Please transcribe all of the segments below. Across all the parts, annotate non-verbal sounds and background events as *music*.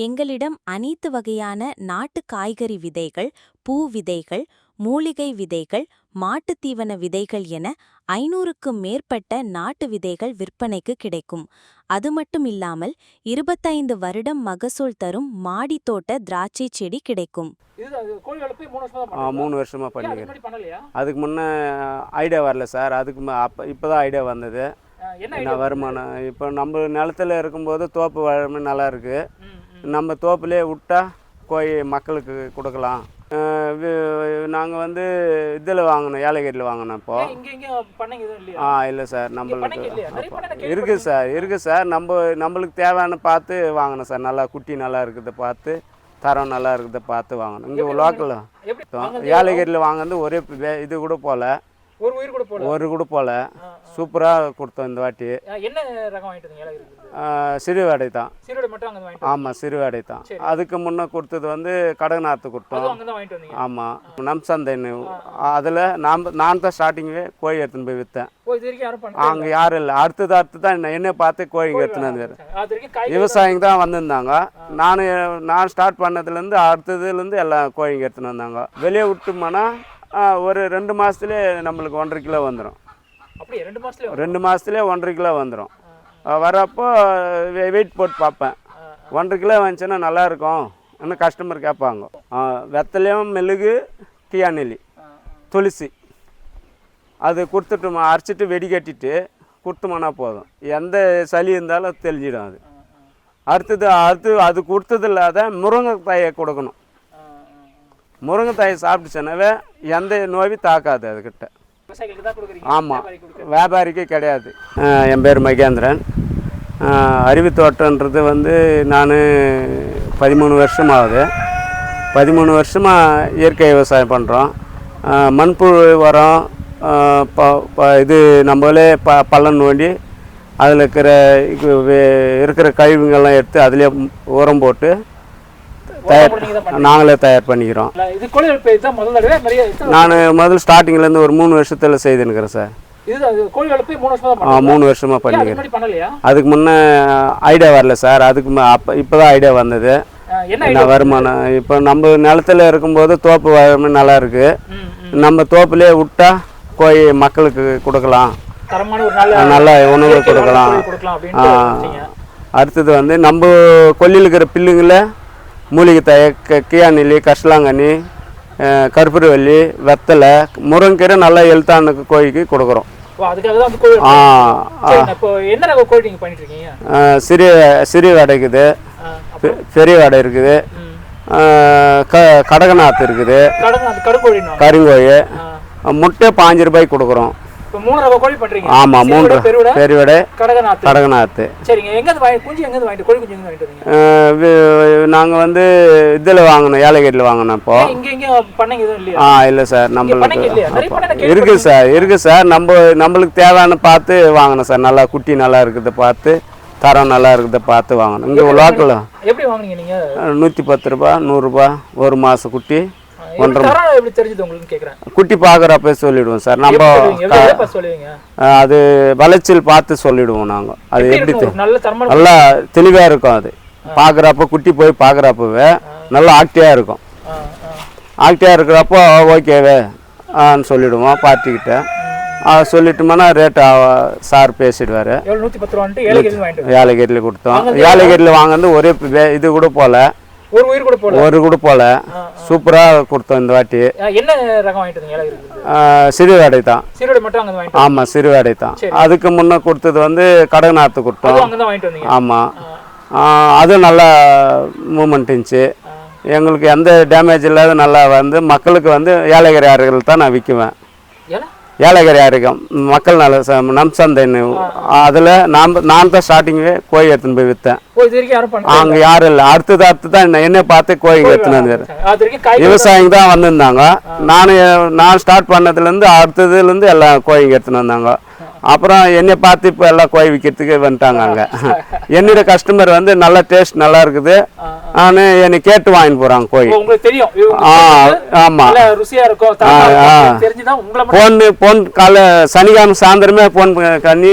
எங்களிடம் அனைத்து வகையான நாட்டு காய்கறி விதைகள் பூ விதைகள் மூலிகை விதைகள் மாட்டுத் தீவன விதைகள் என ஐநூறுக்கும் மேற்பட்ட நாட்டு விதைகள் விற்பனைக்கு கிடைக்கும். அது மட்டும் இல்லாமல் இருபத்தைந்து வருடம் மகசூல் தரும் மாடி தோட்ட திராட்சை செடி கிடைக்கும். மூணு வருஷமா பண்ணிக்கிறேன் அதுக்கு முன்னே ஐடியா வரல சார். அதுக்கு மு- அப்போ இப்போ தான் ஐடியா வந்தது. என்ன வருமானம்? இப்போ நம்ம நிலத்துல இருக்கும்போது தோப்பு வளமே நல்லா இருக்குது. நம்ம தோப்புலேயே விட்டா கோழி மக்களுக்கு கொடுக்கலாம். நாங்கள் வந்து இதில் வாங்கினோம் ஏலகிரியில் வாங்கினோம் இப்போ. ஏன் இங்க இங்க பண்ணைங்க எதுவும் இல்லையா? ஆ இல்லை சார் நம்மளுக்கு இருக்குது சார் இருக்குது சார். நம்ம நம்மளுக்கு தேவையான பார்த்து வாங்கணும் சார். நல்லா குட்டி நல்லா இருக்குது பார்த்து தரம் நல்லா இருக்குது பார்த்து வாங்கணும். இங்கே லோக்கலில் ஏலகிரியில் வாங்கினது ஒரே இது கூட போகல ஒரு கூட போகல. சூப்பராக கொடுத்தோம் இந்த வாட்டி. என்ன ரகம் வாங்கிட்டு வந்தீங்க? தான். சீரோட மட்டும் அங்க வாங்கிட்டு ஆமாம் சிறு வடை தான். அதுக்கு முன்னே கொடுத்தது வந்து கடகநாத்து கொடுத்தோம். ஆமாம் நம் சந்தைன்னு அதில் நாம் நான் தான் ஸ்டார்டிங்கே கோழி எடுத்துன்னு போய் விற்றேன் அங்கே யாரும் இல்லை. அடுத்தது அடுத்து தான் என்ன பார்த்து கோழிங்க எடுத்துன்னு விவசாயிங்க தான் வந்திருந்தாங்க. நான் நான் ஸ்டார்ட் பண்ணதுலேருந்து அடுத்ததுலேருந்து எல்லாம் கோழிங்க எடுத்துன்னு வந்தாங்க. வெளியே விட்டோம்னா ஒரு ரெண்டு மாதத்துலேயே நம்மளுக்கு ஒன்றரை கிலோ வந்துடும் ரெண்டு மாதத்துலேயே ஒன்றரை கிலோ வந்துடும் வரப்போ வெயிட் போட்டு பார்ப்பேன். ஒன்றரை கிலோ வந்துச்சுன்னா நல்லா இருக்கும். இன்னும் கஸ்டமர் கேட்பாங்க. வெத்தலையும் மெழுகு கியாநெல்லி துளசி. அது கொடுத்துட்டோமா அரைச்சிட்டு வெடி கட்டிட்டு கொடுத்தோம்னா போதும். எந்த சளி இருந்தாலும் தெளிஞ்சிடும் அது. அடுத்தது அடுத்து அது கொடுத்தது இல்லாத முருங்கைக்காயை கொடுக்கணும். முருங்கைத்தாயை சாப்பிட்டுச்சுனாவே எந்த நோயும் தாக்காது அதுக்கிட்ட. ஆமாம் வியாபாரிக்கு கிடையாது. என் பேர் மகேந்திரன். அருவி தோட்டன்றது வந்து நான் பதிமூணு வருஷம் ஆகுது பதிமூணு வருஷமாக இயற்கை விவசாயம் பண்ணுறோம் மண்புழு உரம் ப- இது நம்மளே ப பள்ளம் நோண்டி அதில் இருக்கிற இருக்கிற கழிவுங்கள்லாம் எடுத்து அதிலே உரம் போட்டு தயார். நாங்களே தயார் பண்ணிக்கிறோம். நான் முதல் ஸ்டார்டிங்லேருந்து ஒரு மூணு வருஷத்தில் செய்துனுக்கிறேன் சார். மூணு வருஷமா பண்ணிக்கிறேன். அதுக்கு முன்னே ஐடியா வரல சார். அதுக்கு அப்போ இப்போ தான் ஐடியா வந்தது என்ன? வருமானம்? இப்போ நம்ம நிலத்துல இருக்கும்போது தோப்பு நல்லா இருக்கு. நம்ம தோப்புலேயே விட்டா கோழி மக்களுக்கு கொடுக்கலாம். நல்ல உணவு கொடுக்கலாம். அடுத்தது வந்து நம்ம கொல்லியில் இருக்கிற பில்லுங்கள மூலிகை தய க கியாநெல்லி கஷ்லாங்கண்ணி அஹ், கற்பூரவல்லி வெத்தலை முருங்கீரை நல்லா ஹெல்த்தான கோழிக்கு கொடுக்குறோம். சிறிய சிறிய வடை இருக்குது. பெரிய வடை இருக்குது. க கடகநாத்து இருக்குது. கருங்கோழி. முட்டை பாஞ்சு ரூபாய்க்கு கொடுக்குறோம். ஆமாம் மூன்று பெருவிடை பெருவிடை கடகநாத்து நாங்கள் வந்து இதில் வாங்கினோம் ஏலகிரியில் வாங்கினோம் இப்போ. ஆ இல்லை சார் நம்மளுக்கு இருக்குது சார் இருக்குது சார். நம்ம நம்மளுக்கு தேவையான பார்த்து வாங்கணும் சார். நல்லா குட்டி நல்லா இருக்குது பார்த்து தரம் நல்லா இருக்குது பார்த்து வாங்கணும் இங்கே லோக்கலில் எப்படி வாங்குனீங்க நூற்றி பத்து ரூபா நூறுரூபா ஒரு மாதம் குட்டி குட்டி பார்க்குறப்ப சொல்லிடுவோம் சார். நம்ம அது விளைச்சல் பார்த்து சொல்லிடுவோம் நாங்கள் அது எப்படி நல்லா தெளிவாக இருக்கும் அது. பார்க்குறப்ப குட்டி போய் பார்க்குறப்பவே நல்லா ஆக்டிவாக இருக்கும். ஆக்டிவாக இருக்கிறப்போ ஓகேவே ஆன்னு சொல்லிடுவோம் பார்ட்டிக்கிட்ட சொல்லிட்டோம்னா ரேட்டு சார் பேசிடுவார். ஏலகிரியில் கொடுத்தோம். ஏலகிரியில் வாங்கினது ஒரே இது கூட போல. வந்தீங்க. ஒரு உயிர் கூட போல? ஒரு கூட போல. ஆ, சூப்பராக கொடுத்தோம் இந்த வாட்டி. என்ன ரகம் வாங்கிட்டு வந்தீங்க? ஏழைக்கு இருந்து ஆ, சிறு வடை தான். சீரோட மட்டும் அங்க வாங்கிட்டு ஆமாம் சிறு வடை தான். அதுக்கு முன்னே கொடுத்தது வந்து கடகநாத்து கொடுத்தோம். அதுவும் அதுவும் நல்லா மூமெண்ட் இருந்துச்சு. எங்களுக்கு எந்த டேமேஜ் இல்லாத நல்லா வந்து மக்களுக்கு வந்து ஏலகிரி ஆறுகள் தான் நான் விற்குவேன் ஏலகிரி ஆறுகம் மக்கள் நல்ல நம் சந்தைன்னு. அதில் நான் நான் தான் ஸ்டார்டிங்கே கோழி எடுத்துன்னு போய் விற்றேன் அங்கே யாரும் இல்லை. அடுத்தது அடுத்து தான் என்ன- பார்த்து கோழிங்க எடுத்துன்னு வந்தார் அது விவசாயிங்க தான் வந்திருந்தாங்க. நான் நான் ஸ்டார்ட் பண்ணதுலேருந்து அடுத்ததுலேருந்து எல்லாம் கோழிங்க எடுத்துன்னு வந்தாங்க. அப்புறம் என்னை பார்த்து இப்போ எல்லாம் கோழி விற்கிறதுக்கு வந்துட்டாங்க அங்கே. *laughs* என்னோட கஸ்டமர் வந்து நல்ல டேஸ்ட் நல்லா இருக்குது. நான் என்னை கேட்டு வாங்கிட்டு போகிறாங்க இவங்க ஆ ஆமாம் ஃபோன் ஃபோன் காலை சனிக்கிழமை சாயந்தரமே ஃபோன் பண்ணி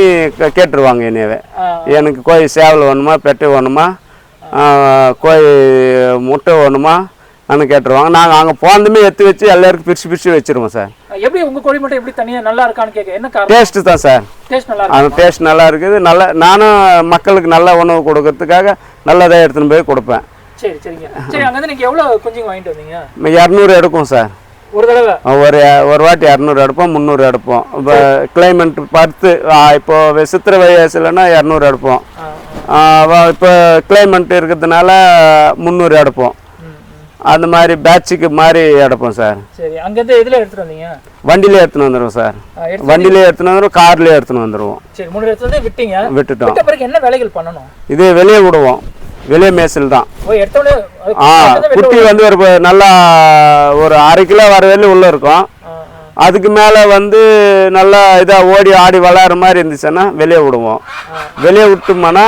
கேட்டுருவாங்க என்னையவே. ஆ. எனக்கு கோழி சேவல் வேணுமா பெட்டு வேணுமா கோழி முட்டை வேணுமா அன்னு கேட்டுருவாங்க. நாங்கள் அங்கே போனதுமே எடுத்து வச்சு எல்லாருக்கும் பிரித்து பிரித்து வச்சுருவோம் சார். எப்படி உங்க கோழி மட்டும் எப்படி தனியா நல்லா இருக்கான்னு கேட்க என்ன டேஸ்ட்டு தான் சார். டேஸ்ட் நல்லா அந்த டேஸ்ட் நல்லா இருக்குது. நல்ல நானும் மக்களுக்கு நல்ல உணவு கொடுக்கறதுக்காக நல்லதாக எடுத்துன்னு போய் கொடுப்பேன். சரி சரிங்க. சரி அங்கிருந்து நீங்க எவ்வளவு குஞ்சுங்க வாங்கிட்டு வந்தீங்க? இரநூறு எடுக்கும் சார். ஒரு தடவை? ஒரு ஒரு வாட்டி இரநூறு எடுப்போம் முந்நூறு எடுப்போம். இப்போ கிளைமேட் பார்த்து இப்போ சித்திரை வயசுலன்னா இரநூறு எடுப்போம். இப்போ கிளைமேட் இருக்கிறதுனால முந்நூறு எடுப்போம். அந்த மாதிரி பேட்சுக்கு மாதிரி எடுப்போம் சார். சரி அங்கிருந்து எதுல வந்தீங்க? வண்டியிலே எடுத்துன்னு வந்துடுவோம் சார். வண்டியிலே எடுத்துன்னு வந்துடுவோம் கார்லேயே எடுத்துன்னு வந்துடுவோம் சரி மூணு எடுத்து வந்து விட்டீங்க. விட்டுட்டோம். விட்ட பிறகு என்ன வேலைகள் பண்ணணும்? இது வெளியே விடுவோம். வெளியே மேய்ச்சல் தான். ஆ குட்டி வந்து ஒரு நல்லா ஒரு அரை கிலோ வர வெளியே உள்ளே இருக்கும். அதுக்கு மேலே வந்து நல்லா இதாக ஓடி ஆடி விளாட்ற மாதிரி இருந்துச்சுன்னா வெளியே விடுவோம். வெளியே விட்டோம்னா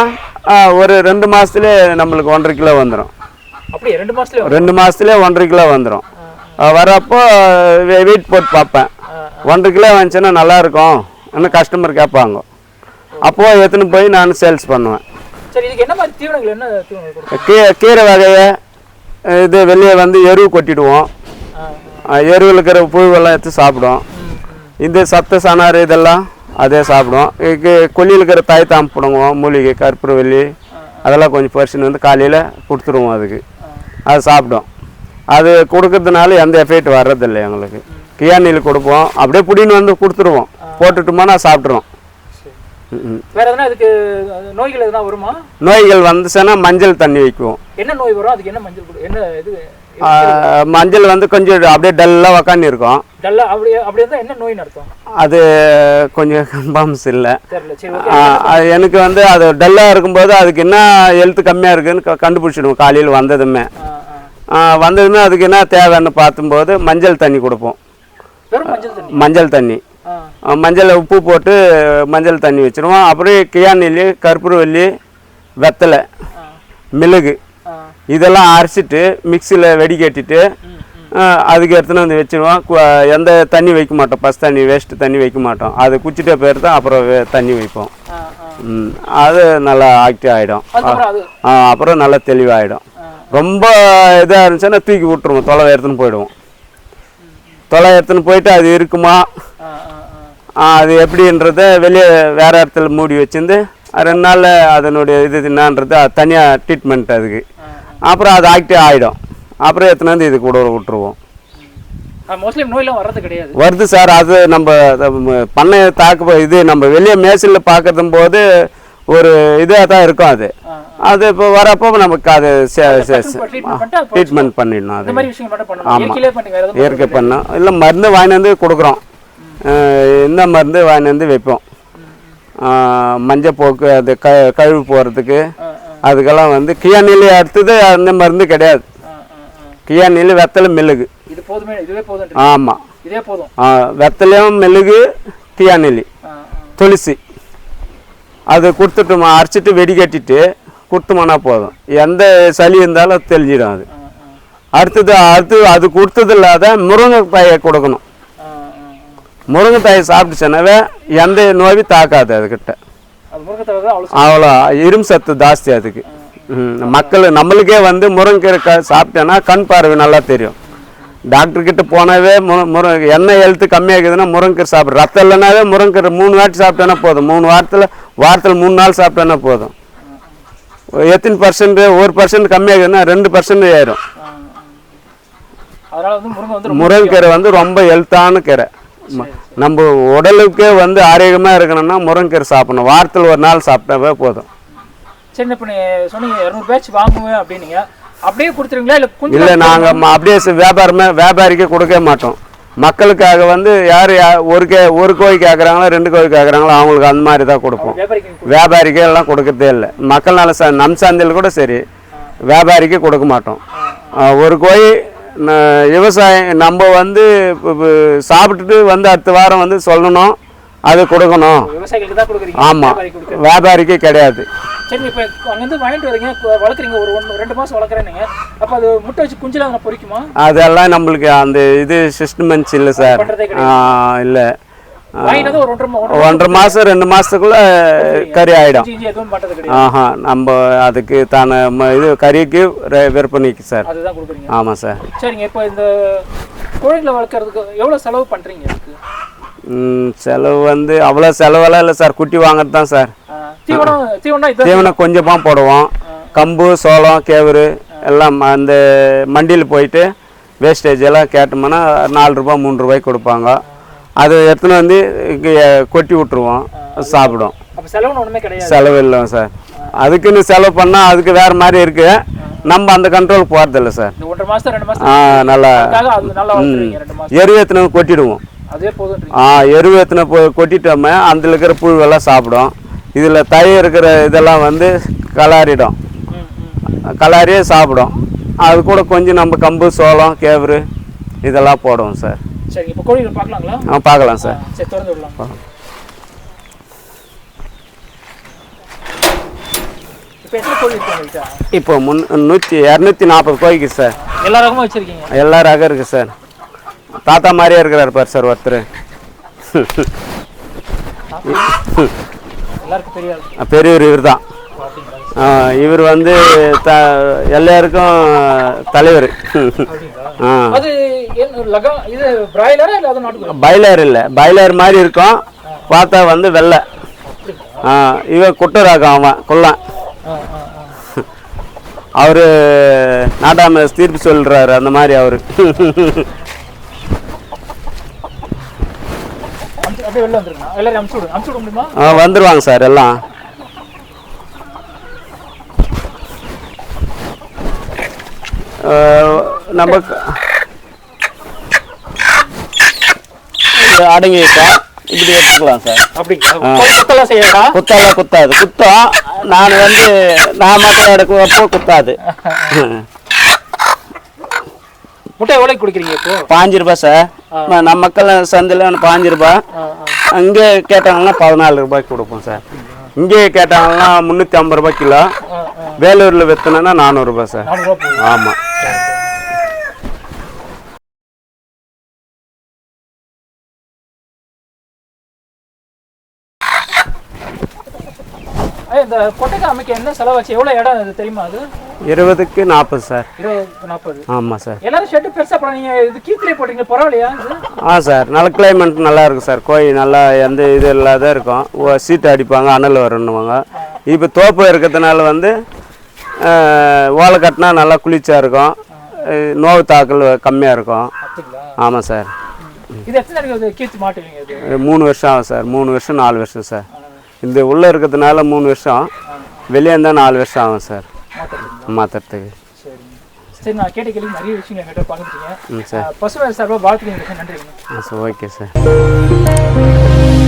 ஒரு ரெண்டு மாதத்துலேயே நம்மளுக்கு ஒன்றரை கிலோ வந்துடும் அப்படியே? ரெண்டு மாசத்துல ரெண்டு மாதத்துலேயே ஒன்றரை கிலோ வந்துடும் வரப்போ வெயிட் போட்டு பார்ப்பேன். ஒன்றரை கிலோ வந்துச்சுன்னா நல்லா இருக்கும் இன்னும் கஸ்டமர் கேட்பாங்க. அப்போது எடுத்துன்னு போய் நான் சேல்ஸ் பண்ணுவேன். சரி இதுக்கு என்ன மாதிரி தீவனங்கள் என்ன தீவனங்கள் கொடுக்கும் கீ கீரை வகையை இது வெளியே வந்து எருவு கொட்டிடுவோம். எருவில் இருக்கிற புழுவெல்லாம் எடுத்து சாப்பிடும். இந்த சத்த சனாறு இதெல்லாம் அதே சாப்பிடும் கொல்லியில் இருக்கிற தாய் தாம் பிடுங்குவோம் மூலிகை கற்பூரவல்லி அதெல்லாம் கொஞ்சம் பரிசுன்னு வந்து காலையில் கொடுத்துருவோம் அதுக்கு. அது சாப்பிடும். அது கொடுக்கறதுனால எந்த எஃபெக்ட் வர்றதில்லை எங்களுக்கு. கியானியில் கொடுப்போம். அப்படியே புடின்னு வந்து கொடுத்துருவோம். போட்டுட்டோம்னா சாப்பிட்றோம் சரி. ம், ம். வேற எதனா இதுக்கு அஹ், நோய்கள் எதனா வருமா? நோய்கள் வந்துச்சுன்னா மஞ்சள் தண்ணி வைக்குவோம். என்ன நோய் வரும்? அதுக்கு என்ன மஞ்சள் என்ன இது? மஞ்சள் வந்து கொஞ்சம் அப்படியே டல்லாக உக்காந்து இருக்கும். என்ன நோய் நடத்தும் அது கொஞ்சம் கன்ஃபார்ம்ஸ் இல்லை. எனக்கு வந்து அது டல்லாக இருக்கும்போது அதுக்கு என்ன ஹெல்த் கம்மியாக இருக்குன்னு கண்டுபிடிச்சிடுவோம். காலையில் வந்ததுமே. வந்ததுமே அதுக்கு என்ன தேவைன்னு பார்த்தும்போது மஞ்சள் தண்ணி கொடுப்போம். மஞ்சள் தண்ணி? மஞ்சள் உப்பு போட்டு மஞ்சள் தண்ணி வச்சுருவோம். அப்படியே கியானிலி கற்பூரவல்லி வெத்தலை மிளகு இதெல்லாம் அரைச்சிட்டு மிக்சியில் வெடிகட்டிட்டு அதுக்கு எடுத்துன்னு வந்து வச்சுருவோம். எந்த தண்ணி வைக்க மாட்டோம். பஸ் தண்ணி வேஸ்ட்டு தண்ணி வைக்க மாட்டோம். அது குச்சிட்ட பேர் தான் அப்புறம் தண்ணி வைப்போம். அது நல்லா ஆக்டிவ் ஆகிடும் அப்புறம் நல்லா தெளிவாகிடும் ஆ. ரொம்ப இதாக இருந்துச்சுன்னா தூக்கி விட்டுருவோம். தொலை எடுத்துன்னு போயிடுவோம். தொலை எடுத்துன்னு போயிட்டு அது இருக்குமா? அது எப்படின்றத வெளியே வேற இடத்துல மூடி வச்சிருந்து ரெண்டு நாளில் அதனுடைய இது என்னன்றது அது தனியாக ட்ரீட்மெண்ட் அதுக்கு. அப்புறம் அது ஆக்டிவ் ஆகிடும் அப்புறம் எடுத்துன்னு வந்து இது கூட விட்டுருவோம். வருது சார் அது நம்ம பண்ணை தாக்கு இது நம்ம வெளியே மேய்ச்சலில் பார்க்கறதும் போது ஒரு இதாக தான் இருக்கும் அது. ஆ, அது இப்போ வரப்போ நமக்கு அது ட்ரீட்மெண்ட் பண்ணிடணும் அது. எதுவும் இயற்கை பண்ணோம் இல்லை மருந்து வாங்கிட்டு வந்து கொடுக்குறோம். இந்த மருந்து வாங்கிட்டு வந்து வைப்போம். அஹ் மஞ்சப்போக்கு அது க கழுவு போகிறதுக்கு ஆ ஆ. அதுக்கெல்லாம் வந்து கியானிலி அடுத்தது அந்த மருந்து கிடையாது. ஆ ஆ ஆ. கியானிலி வெத்தலை மெழுகு. ஆமாம் போதும் வெத்தலையும் மெழுகு ஆ. துளசி. அது கொடுத்துட்டோமா அரைச்சிட்டு வெடிகட்டிட்டு கொடுத்தோம்னா போதும். எந்த சளி இருந்தாலும் தெளிஞ்சிடும் அது. அடுத்தது அடுத்து அது கொடுத்தது இல்லாத முருங்கைக்காயை கொடுக்கணும். முருங்கைக்காயை சாப்பிட்டுச்சுனாவே எந்த நோயும் தாக்காது அதுக்கிட்ட. அவ்வளோ இரும்பு சத்து ஜாஸ்தி அதுக்கு. மக்கள் நம்மளுக்கே வந்து முருங்கீரை க சாப்பிட்டேன்னா கண் பார்வை நல்லா தெரியும். டாக்டர் கிட்ட போனாவே முரு முரு என்ன ஹெல்த்து கம்மியாகுதுன்னா முருங்கீரை சாப்பிட்ற ரத்தம் இல்லைனாவே முருங்கீரை மூணு வாட்டி சாப்பிட்டேன்னா போதும். மூணு வாரத்தில் வாரத்தில் மூணு நாள் சாப்பிட்டேன்னா போதும். எத்தனை பர்சன்ட் ஒரு பர்சன்ட் கம்மியாகுதுன்னா ரெண்டு பர்சன்ட் ஏறும் அதனால வந்து ரொம்ப முருங்கீரை வந்து ரொம்ப ஹெல்த்தான கீரை. ம- நம்ம உடலுக்கே வந்து ஆரோக்கியமாக இருக்கணும்னா முருங்கீரை சாப்பிடணும். வாரத்தில் ஒரு நாள் சாப்பிட்டாவே போதும். சரி இப்போ சொன்னீங்க இரநூறு பேட்ச் வாங்குவேன் அப்படின்னீங்க. அப்படியே கொடுத்துருவீங்களா? இல்லை கொஞ்சம் இல்லை நாங்கள் அப்படியே வியாபாரமே வியாபாரிக்கே கொடுக்க மாட்டோம். மக்களுக்காக வந்து யார் ஒரு கே ஒரு கோழி கேட்குறாங்களோ ரெண்டு கோழி கேட்குறாங்களோ அவங்களுக்கு அந்த மாதிரி தான் கொடுப்போம். வியாபாரிக்கு எல்லாம் கொடுக்கறதே இல்லை. மக்கள் நல ச நம் சந்தையில் கூட சரி. வியாபாரிக்கே கொடுக்க மாட்டோம். ஒரு கோழி விவசாயம் நம்ம வந்து சாப்பிட்டுட்டு வந்து அடுத்த வாரம் வந்து சொல்லணும். அது கொடுக்கணும். ஆமாம் வியாபாரிக்கு கிடையாது. சரி இப்போ அங்கேருந்து வாங்கிட்டு வரீங்க வளர்க்குறீங்க ஒரு ஒன்று ரெண்டு மாதம் வளர்க்குறேன்னீங்க அப்போ அது முட்டை வச்சு குஞ்சில் அதை பொறிக்குமா? அதெல்லாம் நம்மளுக்கு அந்த இது சிஸ்டமெண்ட்ஸ் இல்லை சார். இல்லை. ஒன்றரை மாதம் ரெண்டு மாதத்துக்குள்ள கறி ஆகிடும் ஆஹா நம்ம அதுக்கு தான இது கறிக்கு விற்பனைக்கு சார். ஆமாம் சார். சரிங்க இப்போ இந்த கோழிகளை வளர்க்குறதுக்கு எவ்வளோ செலவு பண்ணுறீங்க செலவு வந்து அவ்வளோ செலவெல்லாம் இல்லை சார். குட்டி வாங்குறது தான் சார். தீவனம் கொஞ்சமாக போடுவோம். கம்பு சோளம் கேவுரு எல்லாம் அந்த மண்டியில் போயிட்டு வேஸ்டேஜ் எல்லாம் கேட்டோம்னா நாலு ரூபாய் மூணு ரூபாய்க்கு கொடுப்பாங்க. அது எடுத்துன்னு வந்து கொட்டி விட்ருவோம் சாப்பிடும். செலவு இல்லை சார். அதுக்குன்னு செலவு பண்ணால் அதுக்கு வேறு மாதிரி இருக்குது நம்ம அந்த கண்ட்ரோல் போகிறதில்ல சார். ஆ நல்லா. அதுக்காக அது நல்லா வளர்த்துருவீங்க ரெண்டு மாதம் எரு ஏற்றுன கொட்டிடுவோம். ஆ எரு போ கொட்டிட்டோமே அதில் இருக்கிற புழுவெல்லாம் சாப்பிடும். இதில் தை இருக்கிற இதெல்லாம் வந்து கலாரிடும் கலாரியே சாப்பிடும். அது கூட கொஞ்சம் நம்ம கம்பு சோளம் கேவுரு இதெல்லாம் போடுவோம் சார். சரி இப்போ கோழிகள் பார்க்கலாங்களா? ஆ பார்க்கலாம் சார். திறந்து விடலாம். எத்தனை இப்போ முன் நூற்றி இரநூத்தி நாற்பது கோழிக்கு சார். எல்லா ரகமும் வச்சிருக்கீங்க. எல்லா ரகம் இருக்குது சார். தாத்தா மாதிரியே இருக்கிறார் பார் சார் ஒருத்தர். பெரியவர் இவர் தான் இவர் வந்து த எல்லாருக்கும் தலைவர். பைலர் இல்லை பைலர் மாதிரி இருக்கும். பார்த்தா வந்து வெள்ளை. இவன் குட்ட ரகம் அவன் ஆ அவர் நாட்டாம தீர்ப்பு சொல்கிறாரு அந்த மாதிரி அவர். அப்படியே வெளில வந்துருங்க. எல்லாரும் அமுச்சு விடுங்க. அமுச்சு விட முடியுமா? வந்துடுவாங்க சார் எல்லாம். ஆ, நமக்கு இது அடங்கிட்டோம் இப்படி எடுத்துக்கலாம் சார். அப்படிங்களா? கோழி சுத்தலாம் செய்யறா குத்தால குத்தாது குத்தம் நான் வந்து நான் மட்டும் எடுக்கிறப்போ குத்தாது. *laughs* முட்டை எவ்வளோக்கு கொடுக்குறீங்க இப்போ? பாஞ்சு ரூபாய் சார். நம்ம மக்கள் சந்தையில் பாஞ்சு ரூபாய் அங்கே கேட்டாங்கன்னா பதினாலு ரூபாய்க்கு கொடுப்போம் சார். இங்கே கேட்டாங்கன்னா முந்நூற்றி ஐம்பது ரூபாய் கிலோ. வேலூரில் விற்றுனா நானூறுரூபா சார். ஆமாம் இந்த கொட்டைக்கு அமைக்க என்ன செலவாச்சு? எவ்வளோ இடம் அது தெரியுமா அது? இருபதுக்கு நாற்பது சார். நாற்பது. ஆமாம் சார். எல்லாரும் ஷெட்டு பெருசாக போட நீங்க இது கீத்திலே போட்டீங்க பரவாயில்லையா இது? ஆ சார் நல்ல கிளைமேட் நல்லா இருக்கும் சார். கோழி நல்லா எந்த இது இல்லாத இருக்கும். சீட்டு அடிப்பாங்க அனல் வரணுவாங்க இப்போ தோப்பு இருக்கிறதுனால வந்து ஓலை கட்டினா நல்லா குளிர்ச்சியாக இருக்கும். நோவு தாக்கல் கம்மியாக இருக்கும். ஆமாம் சார். மூணு வருஷம் ஆகும் சார். மூணு வருஷம் நாலு வருஷம் சார். இந்த உள்ளே இருக்கிறதுனால மூணு வருஷம். வெளியே இருந்தால் நாலு வருஷம் ஆகும் சார். மாற்றுறதுக்கு சரிங்க. சரி நான் கேட்ட கேள்வி நிறைய விஷயங்கள் என்கிட்ட பகிர்ந்துட்டீங்க. பசுமை சார்பாக வாழ்த்துக்கள் நன்றிங்க. Okay sir.